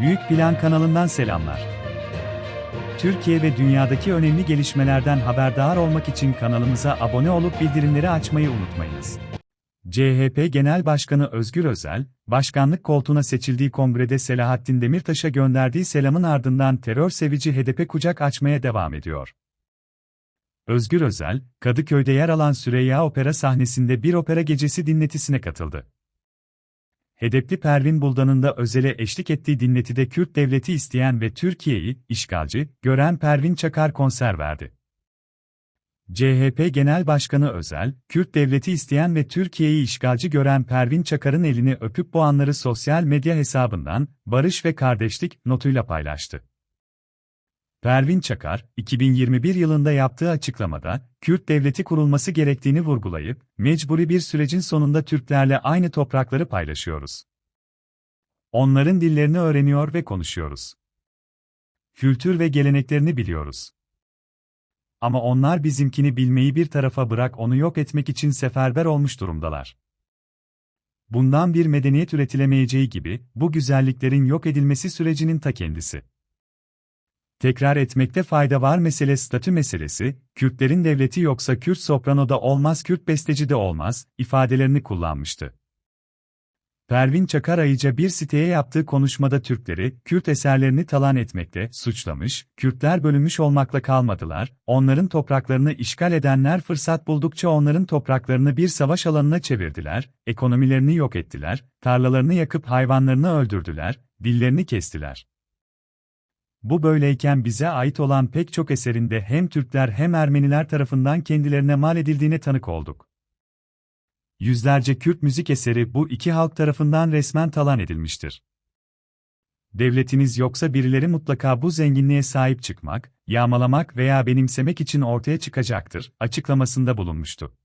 Büyük Plan kanalından selamlar. Türkiye ve dünyadaki önemli gelişmelerden haberdar olmak için kanalımıza abone olup bildirimleri açmayı unutmayınız. CHP Genel Başkanı Özgür Özel, başkanlık koltuğuna seçildiği kongrede Selahattin Demirtaş'a gönderdiği selamın ardından terör sevici HDP kucak açmaya devam ediyor. Özgür Özel, Kadıköy'de yer alan Süreyya Opera sahnesinde bir opera gecesi dinletisine katıldı. Hedefli Pervin Buldan'ın da özele eşlik ettiği dinletide Kürt devleti isteyen ve Türkiye'yi işgalci gören Pervin Çakar konser verdi. CHP Genel Başkanı Özel, Kürt devleti isteyen ve Türkiye'yi işgalci gören Pervin Çakar'ın elini öpüp bu anları sosyal medya hesabından barış ve kardeşlik notuyla paylaştı. Pervin Çakar, 2021 yılında yaptığı açıklamada, Kürt devleti kurulması gerektiğini vurgulayıp, mecburi bir sürecin sonunda Türklerle aynı toprakları paylaşıyoruz. Onların dillerini öğreniyor ve konuşuyoruz. Kültür ve geleneklerini biliyoruz. Ama onlar bizimkini bilmeyi bir tarafa bırak onu yok etmek için seferber olmuş durumdalar. Bundan bir medeniyet üretilemeyeceği gibi, bu güzelliklerin yok edilmesi sürecinin ta kendisi. Tekrar etmekte fayda var mesele statü meselesi, Kürtlerin devleti yoksa Kürt soprano da olmaz Kürt besteci de olmaz, ifadelerini kullanmıştı. Pervin Çakar ayrıca bir siteye yaptığı konuşmada Türkleri, Kürt eserlerini talan etmekte suçlamış, Kürtler bölünmüş olmakla kalmadılar, onların topraklarını işgal edenler fırsat buldukça onların topraklarını bir savaş alanına çevirdiler, ekonomilerini yok ettiler, tarlalarını yakıp hayvanlarını öldürdüler, dillerini kestiler. Bu böyleyken bize ait olan pek çok eserinde hem Türkler hem Ermeniler tarafından kendilerine mal edildiğine tanık olduk. Yüzlerce Kürt müzik eseri bu iki halk tarafından resmen talan edilmiştir. Devletiniz yoksa birileri mutlaka bu zenginliğe sahip çıkmak, yağmalamak veya benimsemek için ortaya çıkacaktır, açıklamasında bulunmuştu.